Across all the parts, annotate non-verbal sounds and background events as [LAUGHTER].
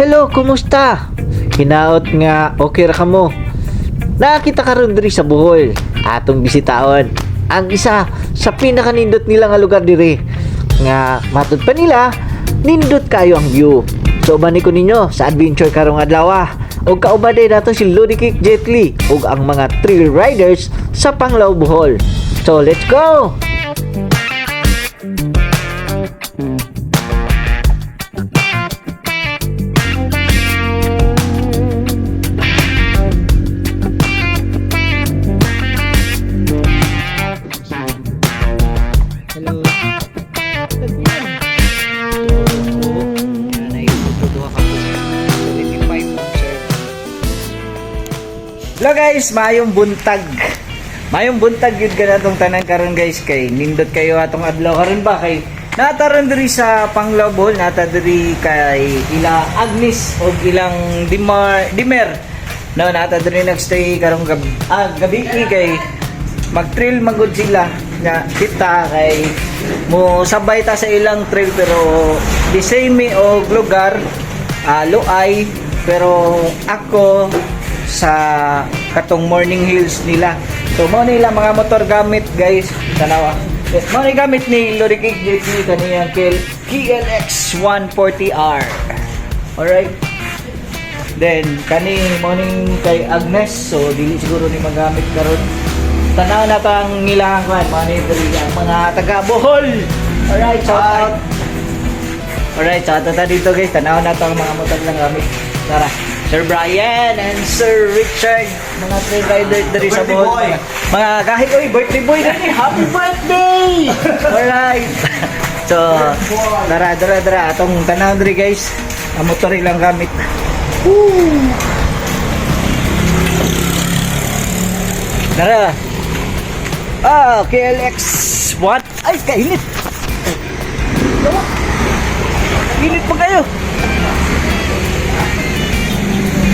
Hello, kumusta? Hinaot nga, okay ra ka mo. Nakakita ka ron diri sa Bohol. Atong bisitaon. Ang isa sa pinakanindot nila nga lugar diri. Nga matod pa nila, nindot kayo ang view. So ubani ko ninyo sa adventure karong adlaw. ah. Ug kaubaday nato si Ludwig Jet Li ug ang mga trail riders sa Panglao Bohol. So let's go! Hello guys, mayong buntag. Mayong buntag yun ka natong tanan karon guys kay nindot kayo atong adlaw. Karon ba kay nataron diri sa Panglabol nata diri kay ila Agnes o ilang Dimar Dimer. No nata diri nagstay karong gabi ah, gabi kay mag-trail magud sila nga kita kay mo sabay ta sa ilang trail pero the same og lugar ah, Luay. Pero ako sa katong morning hills nila so mo nila mga motor gamit guys tanawa mo ni gamit ni Lorikig JT kaniyang KL, KLX 140R alright Then, kani morning kay Agnes, so dili siguro ni magamit karon. Tanaw na tang ilang kwan, ang mga taga Bohol. Alright, shout out. Alright, shout out ta dito guys. Tanaw na tang mga motor lang gamit. Tara. Sir Brian and Sir Richard, mga trail rider diri sa Bohol. boy. Mga kahit oy, birthday boy din. Happy birthday! [LAUGHS] Alright. So, tara, tara, tara. Atong tanaw diri guys. Ang motor lang gamit. Tara. Ah, KLX. What? Ay, kainit. Init pa kayo.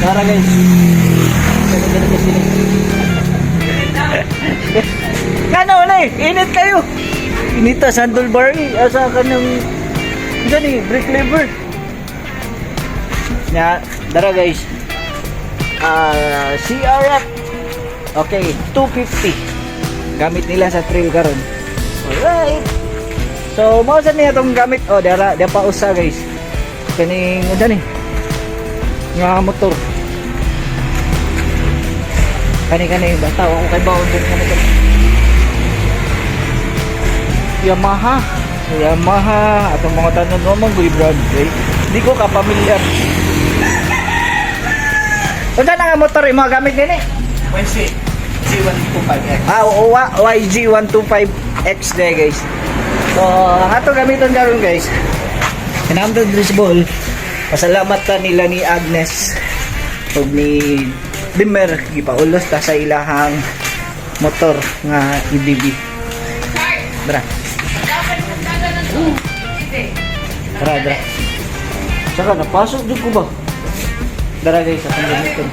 Tara guys. Kano na eh, init kayo. Init ta, handlebar eh. Asa ka ng, dyan eh, brake lever. Nga, tara guys. Ah, CRF. Okay, 250. Gamit nila sa trail karon. Alright. So, mao sa niya tong gamit. Oh, dara, dara pa usa guys. Kaning ano ni? Nga motor. Kani kani basta ako kay bawon din kani kani. Yamaha. Yamaha atong mga tanon mo mang brand eh. Di ko ka pamilyar. Unsa na nga motor imo gamit nini? Wednesday, G125X. Ah, o, wa- YG125X na guys. So, ang ato gamiton karon guys. Kinamdod ball. Pasalamat ta nila ni Agnes ug ni Dimmer gipaulos ta sa ilahang motor nga IBB. Dra. Dra, dra. Saka napasok jud ko ba? Dara guys, atong gamiton.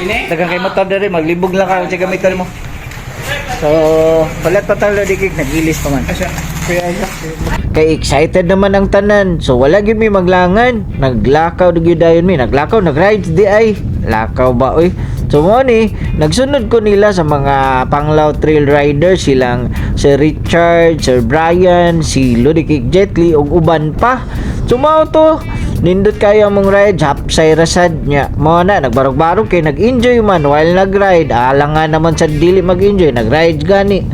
Ini? Dagang kay motor dere maglibog lang ka sa gamiton mo. So, balat pa talo dikik nagilis pa man. Asya. Kay excited naman ang tanan. So wala gyud mi maglangan. Naglakaw gyud dayon mi. Naglakaw, nag-rides di ay. Lakaw ba oy? So mo ni, nagsunod ko nila sa mga Panglao Trail Riders silang Sir Richard, Sir Brian, si Ludwig Jetli ug uban pa. So mao to, nindot kayo mong ride hapsay rasad nya mo na nagbarog-barog kay nag-enjoy man while nag-ride alangan naman sa dili mag-enjoy nag-ride gani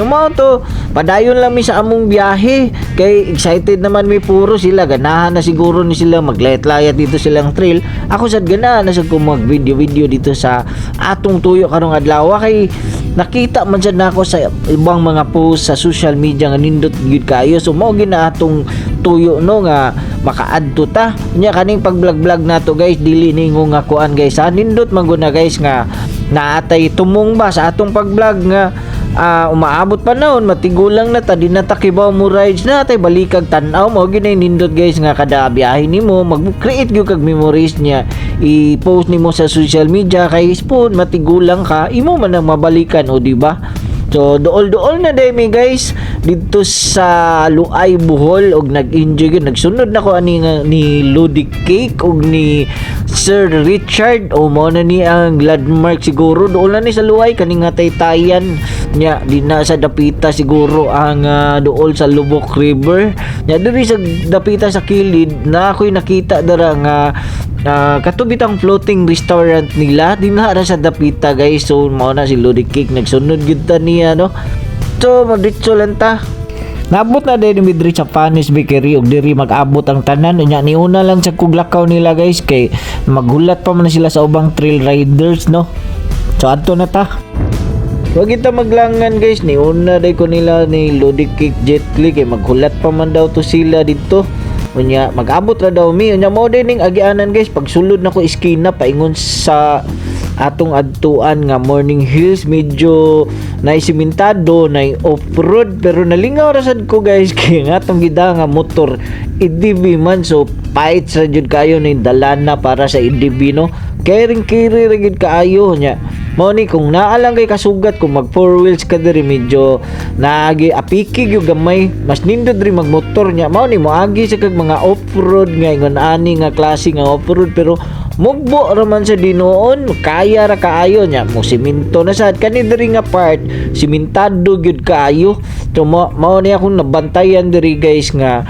Mao to, padayon lang mi sa among biyahe. Kay excited naman mi puro sila. Ganahan na siguro ni sila maglayat-layat dito silang trail. Ako sad ganahan na sa ko mag video-video dito sa atong tuyo karong adlaw kay nakita man sad nako sa ibang mga post sa social media nga nindot gyud kayo. So mao gina atong tuyo no nga makaadto ta. Nya kaning pag-vlog-vlog nato guys dili ningo nga kuan guys. Ha nindot man guys nga naatay tumong ba sa atong pag-vlog nga ah, umaabot pa naon matigulang na ta di na takibaw mo rides na tay balikag tan-aw mo ginay nindot guys nga kada biyahe nimo mag-create gyud kag memories niya. I-post nimo sa social media kay spoon matigulang ka imo man ang mabalikan o di ba? So dool-dool na day mi guys dito sa Luay Bohol og nag-enjoy gyud nagsunod na ko ani ni Lodi Cake og ni Sir Richard o mo na ni ang landmark siguro dool na ni sa Luay kani nga taytayan nya di na sa dapita siguro ang ah, dool sa Lubok River. Nya diri sa dapita sa kilid na ako'y nakita dara nga uh, katubit ang floating restaurant nila. Di na ra sa dapita guys. So mao na si Lodi Cake. Nagsunod gyud ta niya no? So magditso lang ta. Naabot na din ni Midri sa Panis Bakery og diri mag-abot ang tanan. Nya niuna lang sa kuglakaw nila guys. Kay maghulat pa man sila sa ubang trail riders no. So adto na ta. Huwag kita maglangan guys. Ni una day ko nila ni Lodi Cake Jet Li kay maghulat pa man daw to sila dito. Unya mag-abot ra daw mi. Unya mo ning agianan guys. Pagsulod na ko iskina paingon sa atong adtuan nga Morning Hills medyo naisimentado na off-road pero nalingaw ra sad ko guys. [LAUGHS] Kay nga atong gida nga motor EDV man. So pait sa jud kayo ni dalana para sa EDV no kay ring kiri ra gid kaayo nya mo ni kung naa lang kay kasugat kung mag four wheels ka diri medyo naagi apiki gyud gamay. Mas nindot diri magmotor nya mao ni moagi sa kag mga off-road nga ingon ani nga klase nga off-road pero mugbo raman sa dinoon. Kaya ra kaayo nya mo siminto na sad. Kani diri nga part simentado gyud kaayo. So mo mao ni akong nabantayan diri guys nga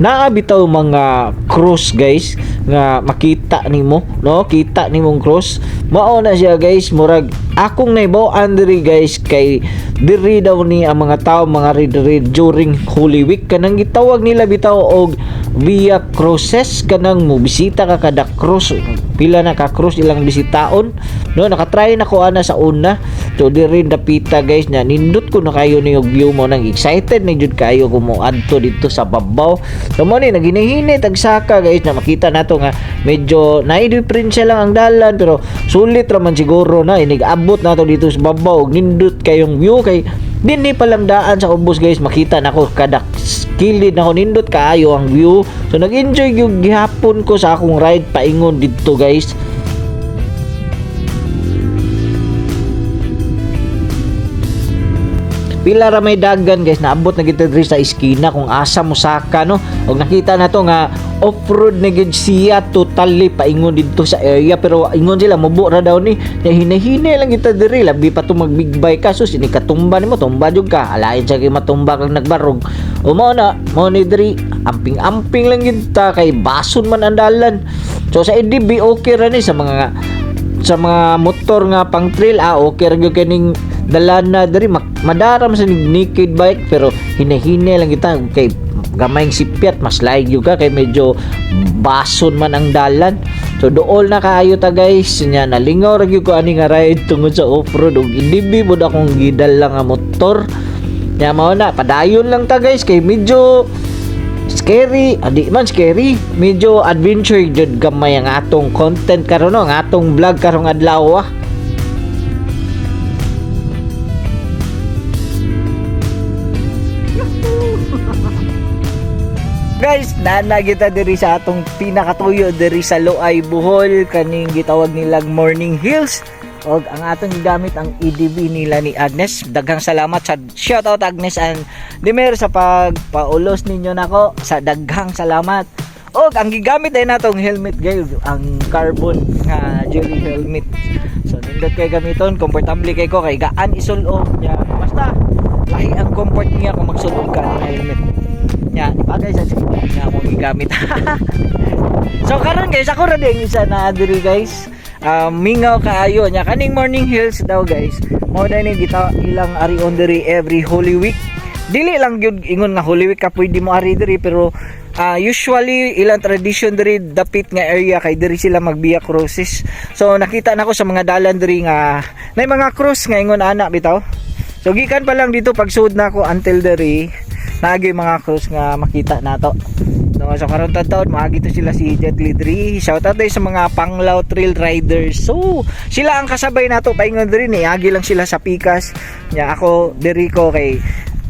naa bitaw mga cross guys nga makita nimo no? Kita nimong cross. Mao na siya guys. Murag akong naibaw diri guys kay diri daw ni ang mga tao mga red red during Holy Week. Kanang gitawag nila bitaw og via crosses. Kanang mo bisita ka kada cross. Pila na ka cross ilang bisitaon. No nakatry na ko ana sa una. So diri dapita guys nya nindot ko na kayo ni og view mo. Nang excited na jud kayo ko mo adto dito sa babaw. So mo ni naginihini tagsaka guys na makita nato nga medyo naidiferensya lang ang dalan pero sulit raman siguro na inig abot nato dito sa babaw og nindot kayong view kay dinhi pa lang daan sa ubos guys makita nako kada kilid na ko nindot kaayo ang view. So nag-enjoy yung gihapon ko sa akong ride paingon dito guys pila ra may dagan guys. Naabot na kita diri sa iskina kung asa mo saka no? Og nakita na to nga off-road na gid siya totally paingon dito sa area pero ingon sila mubo ra daw ni. Na hinahine lang kita diri. Labi pa to mag big bike ka sus ini katumba nimo tumba jud ka. Alain sa kay matumba kag nagbarog. O mao na mao ni diri. Amping-amping lang gid ta kay bason man ang dalan. So sa EDB okay ra ni sa mga sa mga motor nga pang trail. Ah okay ra gyud kining dalan na diri. Madaram sa naked bike pero hinahine lang kita. Kay gamayng sipyat mas laig yung ka. Kay medyo bason man ang dalan. So dool na kaayo ta guys. Nya nalingaw ra ko ani nga ride tungod sa off-road. Ug indibi bod akong gidal lang nga motor. Nya mao na. Padayon lang ta guys. Kay medyo scary. Adi man scary. Medyo adventure jud gamay ang atong content karon no? Ang atong vlog karong adlaw ah. Guys, nana kita diri sa atong pinakatuyo diri sa Loay Bohol kaning gitawag nilang Morning Hills og ang atong gamit ang EDV nila ni Agnes. Daghang salamat sa shout out Agnes and Dimer sa pagpaulos ninyo nako sa daghang salamat. Og ang gigamit ay natong helmet guys, ang carbon nga jelly helmet. So nindot kay gamiton, komportable kay ko kay gaan isulo niya. Basta lahi ang comfort niya kung magsulod ka ng helmet nya bagay sa nga mo gigamit. [LAUGHS] So karon guys ako ra din isa na diri guys. Um, mingaw kaayo nya kaning morning hills daw guys. Mo na ni gita ilang ari on diri every holy week. Dili lang gyud ingon nga holy week ka pwede mo ari diri pero ah, usually ilang tradition diri dapit nga area kay diri sila magbiya cruises so nakita nako sa mga dalan diri nga nay mga cruise nga ingon ana bitaw. So gikan pa lang dito pagsud na ako until diri naagi mga cruise nga makita nato. No so karon taon maagi to sila si Jet Li 3 shout out sa mga panglaw trail riders. So sila ang kasabay nato. Paingon diri ni agi lang sila sa pikas. Nya ako diri ko kay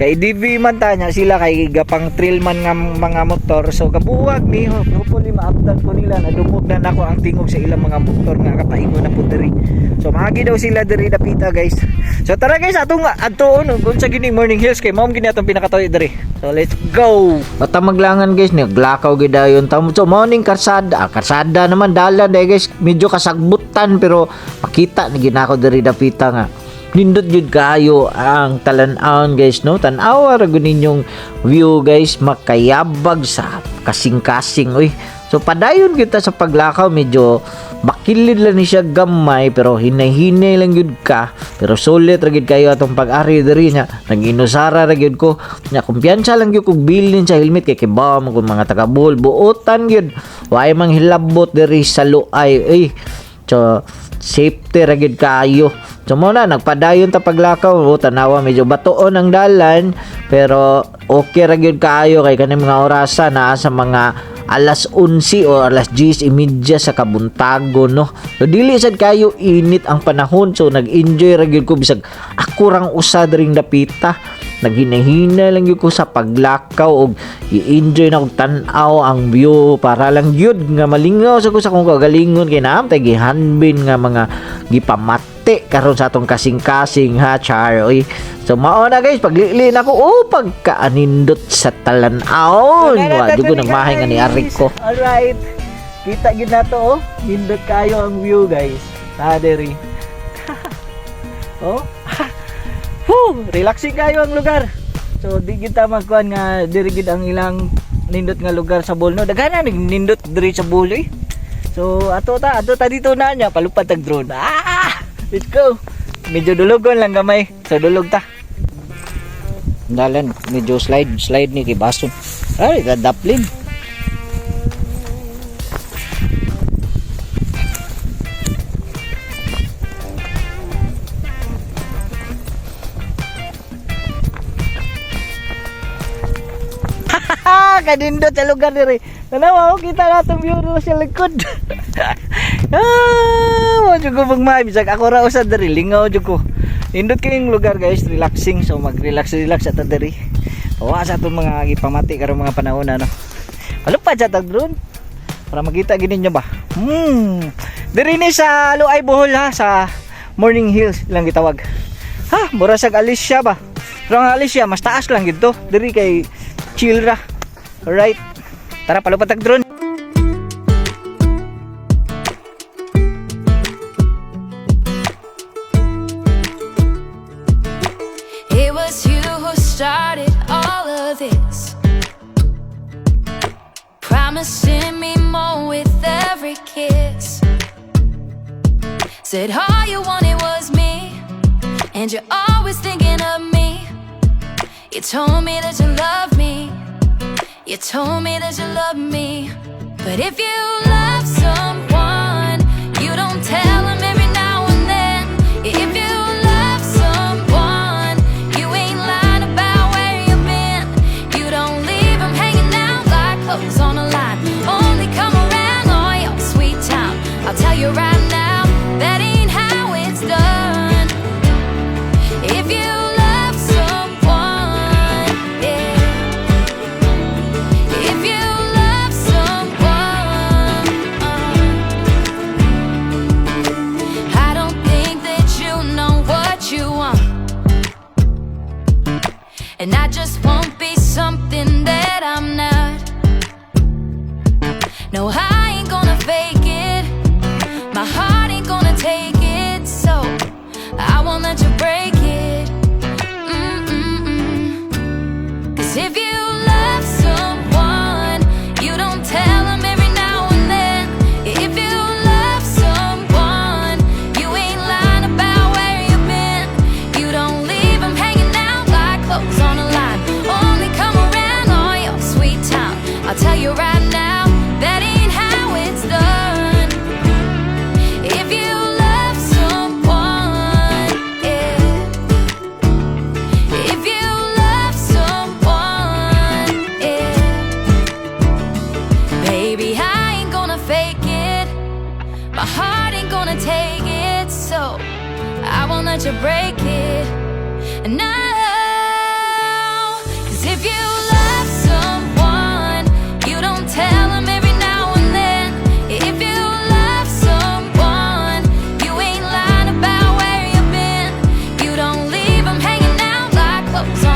kay DV man ta nya sila kay gapang trail man nga mga motor. So kabuwag ni ho hopefully maabtan ko nila. Na dumog na nako ang tingog sa ilang mga motor nga kapaingon na po diri. So maagi daw sila diri dapita guys. So tara guys. Atong adto no kung sa gini morning hills kay mao gini atong pinakatoy diri. So let's go. Bata maglangan guys naglakaw gid dayon tamo so morning karsada. Ah, karsada naman. Dalan dai guys. Medyo kasagbutan pero makita ni ginako diri dapita nga nindot jud kayo ang talan-aon guys no? Tan-awa ra gud ninyong view guys. Makayabag sa kasing-kasing. Uy so padayon kita sa paglakaw. Medyo makilid lang ni siya gamay pero hinay-hinay lang yun ka. Pero solid ra gid kayo atong pag-ari diri nya nag-inusara ra gyud ko. Nya kumpiyansa lang gyud kog bilin sa helmet kay kibaw man kung mga taga buol buotan gyud. Way mang hilabot diri sa luay. Uy So, safety ra gid kayo. So mo na nagpadayon ta paglakaw, o tanawa medyo batuon ang dalan, pero okay ra gyud kayo kay kanang mga orasa. Naa sa mga alas 11 o alas 10:30 sa kabuntago no. So dili sad kayo init ang panahon. So nag-enjoy ra gyud ko bisag ako rang usa dring dapita. Naghinahina lang yun ko sa paglakaw og i-enjoy na kog tan-aw ang view para lang yun nga malingaw sa ko sa kong kagalingon. Kay naam tay gihanbin nga mga gipamati karon sa atong kasing-kasing ha char oy so mao na guys paglili na ko oh pagkaanindot sa talan-aon wa jud ko nagmahay nga ni Arik ko alright kita gid na to oh nindot kayo ang view guys diri [LAUGHS] oh [LAUGHS] Whew, relaxing kayo ang lugar. So di kita magkuan nga diri gid ang ilang nindot nga lugar sa Bolno. Dagana ning nindot diri sa Bolo eh. So ato ta, ato ta dito na nya palupad tag drone. Ah! Let's go. Medyo dulugon lang gamay. So dulog ta. Dalan, medyo slide, slide ni kay bason. Ay, gadaplin. [LAUGHS] kadindot sa lugar diri. Tanawa ko kita na itong view sa likod. [LAUGHS] ah, mo jud ko magmay bisag ako ra usa diri lingaw jud ko. Nindot kayong lugar guys, relaxing so mag-relax relax sa ta diri. Wa sa itong mga gipamati karong mga panahon ano. Palupad sa tag drone. Para makita gid ninyo ba. Hmm. Diri ni sa Luay Bohol ha sa Morning Hills lang gitawag. Ha, mura sag Alicia ba? Pero ang Alicia mas taas lang gid to. Diri kay chill ra. Alright. Tara, palupad tag drone. Said all you wanted was me, and you're always thinking of me. You told me that you love me. You told me that you love me. But if you love someone,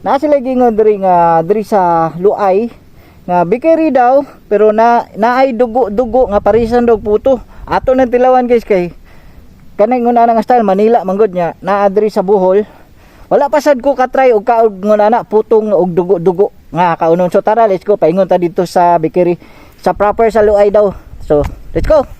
na sila gingon diri nga diri sa Luay nga bikeri daw pero na naay dugo-dugo nga parisan daw puto. Ato na tilawan guys kay kanay nguna nga style Manila manggod nya naa diri sa Bohol. Wala pa sad ko katry og kaog nguna na putong og dugo-dugo nga kaunon so tara let's go paingon ta dito sa bikeri sa proper sa Luay daw. So, let's go.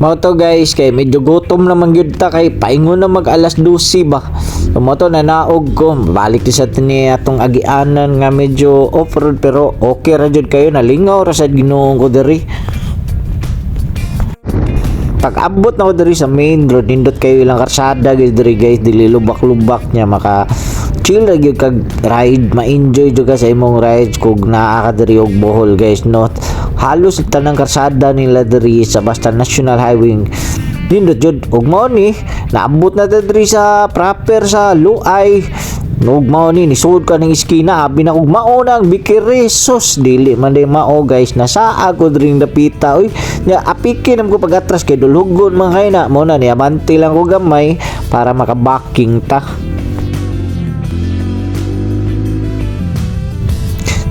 Mao to guys kay medyo gutom naman gyud ta kay paingon na mag alas 12 ba. So mo to na naog ko. Balik sa tini atong agianan nga medyo off-road pero okay ra jud kayo. Nalingaw ra sad Ginoo ko diri. Pag abot na ko diri sa main road nindot kayo ilang karsada guys diri guys. Dili lubak-lubak niya maka chill ra gyud kag ride. Ma-enjoy jud ka sa imong rides kung naa ka diri og Bohol guys no halos tanang karsada nila diri sa basta national highway nindot jud ug mao ni naabot na diri sa proper sa Luay. Nug mao ni nisud ka ning iskina. Abi na kog mao na ang bikiri sus dili man day mao guys nasa ako dring dapita oy nya apiki nam ko pagatras kay dulhugon man kay na mo na ni abante lang ko gamay para makabaking ta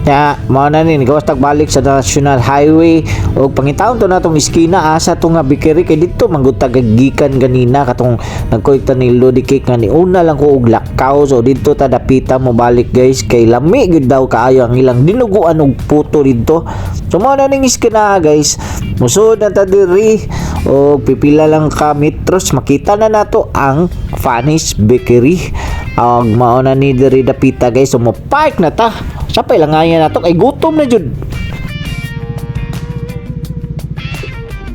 Nya, mao na ni gawas tag balik sa National Highway. O pangitawon to natong iskina asa to nga bikiri. Kay dito manggutag gikan ganina katong nagkoy ta ni Lodi Cake nga ni una lang ko og lakaw. So dito ta dapita mo balik guys. Kay lami gud daw kaayo ang ilang dinuguan og puto dito. So mao na ning iskina guys. Musod na ta diri. O pipila lang ka metros. Makita na nato ang Fanny's Bakery ang mao na ni diri dapita guys so park na ta Sapay lang nga yan nato kay gutom na jud.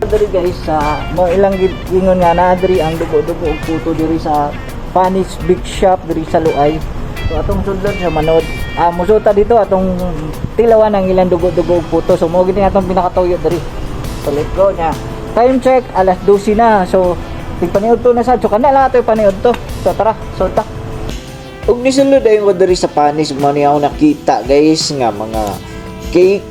Diri guys sa mo ilang ingon nga na diri ang dugo-dugo og puto diri sa Spanish Big Shop diri sa Luay. So atong sudlon sa manod. Ah musuta dito atong tilawan ang ilang dugo-dugo og puto. So mo gid ni atong pinakatuyo diri. So let's go nya. Time check alas 12 na. So tigpaniud to na sad. So kana lang ato paniud to. So tara, so. Ug nisulod ayon ko diri sa panis mo ni ako nakita guys nga mga cake.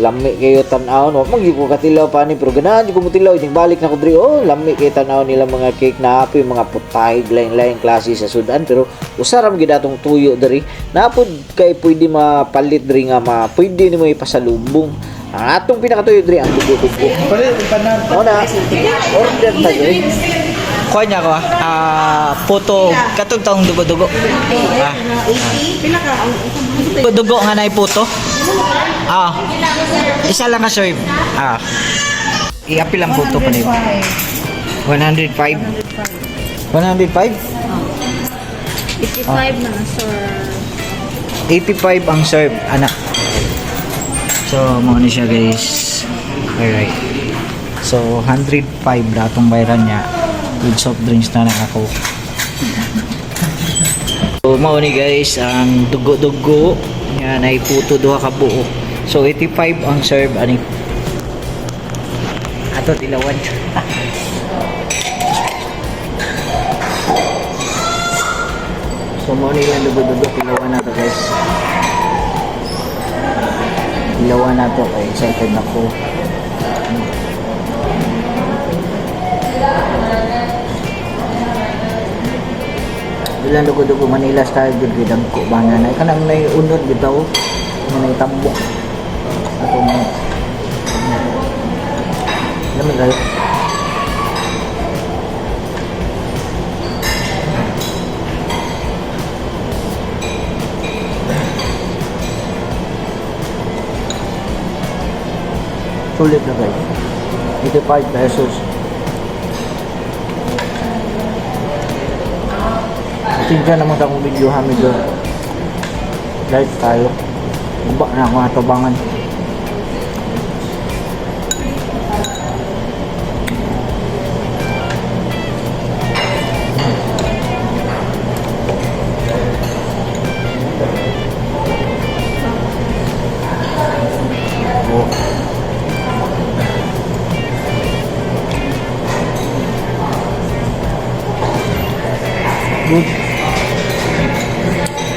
Lami kayo tan-aw no magi ko katilaw pa ni pero ganahan di ko mutilaw ning balik na ko diri oh lami kay tan-aw nila mga cake na apoy mga putay lain-lain klase sa sudan. Pero usaram gid atong tuyo diri napod kay pwede mapalit diri nga ma pwede nimo ipasalubong. Ang atong pinakatuyo diri ang dugo-dugo Pwede, ipanan. mo na. Order ta diri Kuha niya ko ah, puto, katong taong dugo-dugo. Ah. Dugo nga na puto. Ah. Isa lang ka serve. Ah. I-apil ang puto pa niyo. 105. 105 55 na sir. 85 ang serve, anak. So, mo ni siya guys. Alright. So, 105 datong bayaran niya with soft drinks na lang ako. So, mao ni guys, ang dugo-dugo yan ay puto duha ka buo. So, 85 ang serve ani. Ato tilawan. [LAUGHS] so, mao ni lang dugo-dugo tilawan na to guys. Tilawan na to kay excited na ko. Ilan dugo-dugo Manila style gud gid ang ko bana na kanang nay unod bitaw. Nay tambok ato mo Lamin kayo Sulit na guys. 85 pesos Tingka naman akong video ha, medyo live tayo. Iba na akong atabangan. Good.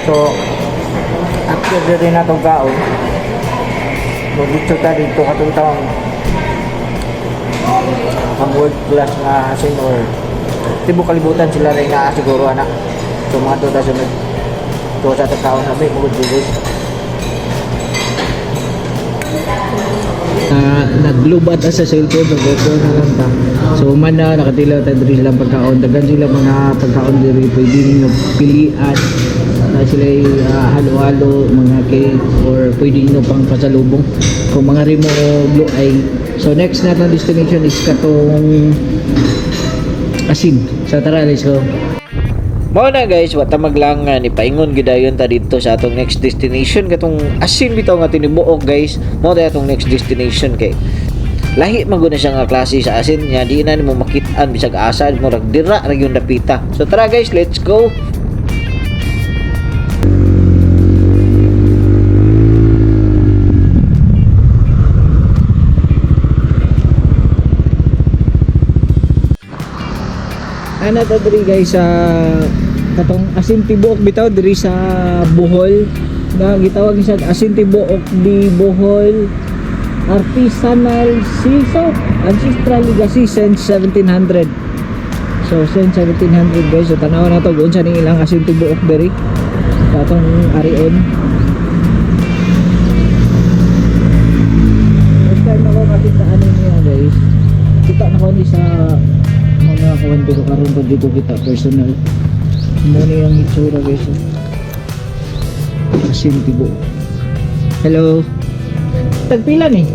So, after na rin natong kaon, so dito ta dito katong taong ang world class na asin or tibo kalibutan sila rin na siguro anak. So mga to ta sunod. So sa atong kaon kami, mga guys. uh, naglubat sa cellphone nag-go na lang ta so man na nakatilaw tayo silang pagkaon. Dagan sila mga pagkaon diri. Pwede ninyo pilian. na sila uh, halo-halo mga cake or pwede nyo pang pasalubong. Kung mga rimo blue eye. So next na na destination is katong asin. So tara let's go. Mao na guys, wata maglangan ipaingon gidayon ta dito sa atong next destination. Katong asin bitaw nga tinibuok guys. Mao ta atong next destination kay lahi man gud na siya nga klase sa asin. Nya di na nimo makit-an bisag asa mo rag dira ra yung dapita. So tara guys, let's go. Ana ta diri guys sa katong asin tibuok bitaw diri sa Bohol. Na gitawag ni siya asin tibuok di Bohol. Artisanal sea soap ancestral legacy since 1700 so since 1700 guys so tanaw na to. Kung sa ning ilang asin tibuok diri. Katong arion first time ako makita ano niya guys. Kita na ko ni sa kawan pero karon pa dito kita personal. Mo ni ang itsura guys? Asin tibo. Hello? Tagpila ni?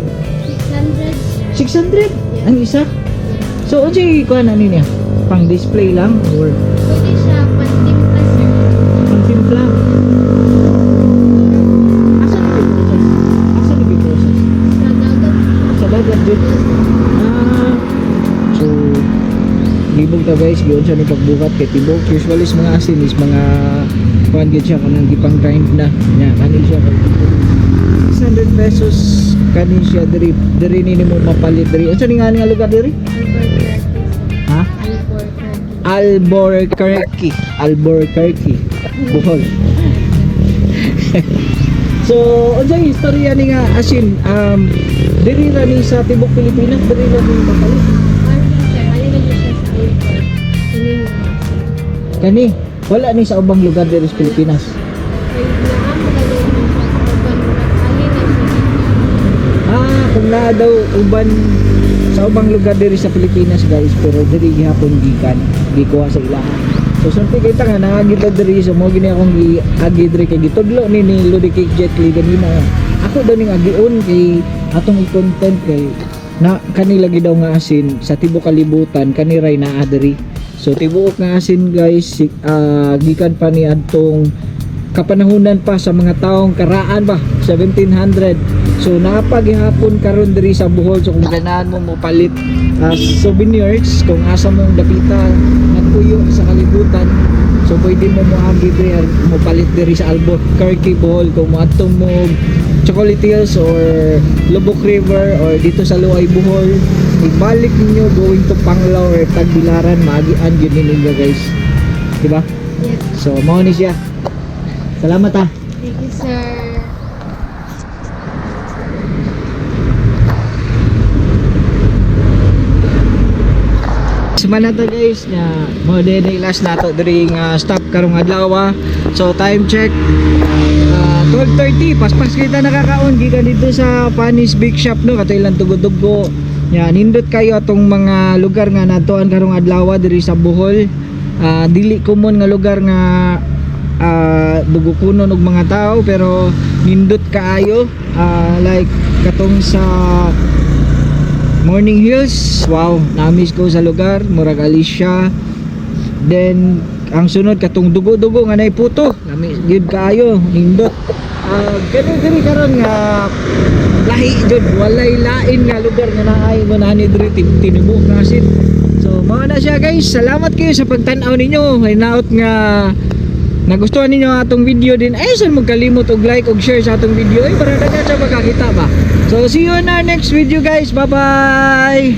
600. 600 ang isa? So unsay kuha na niya? Pang display lang or? Pwede siya pantimpla sir. pang timpla asa ni process asa ni process Sa dagat. sa dagat libog ta guys. Giyon siya ni pagbukat kay tibok usually sa mga asin is mga kuan gid siya kanang gipang grind na. Nya kanin siya. Kay 600 pesos kanin siya. Diri diri ni mo mapalit diri. Unsa ni nga nga lugar diri? Ha? Albuquerque. Albuquerque. Bohol. [LAUGHS] So unsa yung istorya ni nga asin? Um diri ra ni sa tibok Pilipinas diri ra ni mapalit kani wala ni sa ubang lugar diri sa Pilipinas. Ah kung naa daw uban sa ubang lugar diri sa Pilipinas guys pero diri gihapon gikan gikuha sa ilahan so sunti kita nga nangagit ta diri so mo gini akong giagi diri kay gitudlo ni ni Lodi Cake Jet ganina ako daw ning agiun kay atong i-content kay na kani lagi daw nga asin sa tibuok kalibutan kani ray naa diri so tibuok nga asin guys. Ah, gikan pa ni adtong kapanahunan pa sa mga taong karaan ba? 1700 so napagihapon karon diri sa Bohol. So kung ganahan mo mo palit ah, souvenirs kung asa mong dapita nagpuyo sa kalibutan so pwede mo mo diri mo palit diri sa Albuquerque Bohol. Kung mo mo Chocolate Hills or Lubok River or dito sa Luay Bohol ibalik ninyo going to Panglao or Tagbilaran maagian yun ninyo guys diba? Yes. so mao ni siya salamat ah Thank you, sir. Semana to guys nga mo yung last nato diri nga stop karong adlaw ah. So time check uh, 12:30 paspas kita nakakaon gikan dito sa Panis Big Shop no kato ilang tugod-tugo. Nya nindot kayo atong mga lugar nga natuan karong adlaw diri sa Bohol. Ah, dili common nga lugar nga uh, dugukunon og mga tao pero nindot kaayo Ah, like katong sa Morning Hills, wow, namiss ko sa lugar, Murag Alicia. Then ang sunod katong dugo-dugo nga nay puto, namiss gyud kaayo, nindot. Ah, kani diri karon nga lahi jud walay lain nga lugar nga naay mo na ni diri tin- tinubok na. So mao na siya guys, salamat kayo sa pagtan-aw ninyo. Hinaot nga nagustuhan ninyo atong video din ay saan magkalimot og like og share sa atong video ay para dagan sa makakita ba so see you in our next video guys bye bye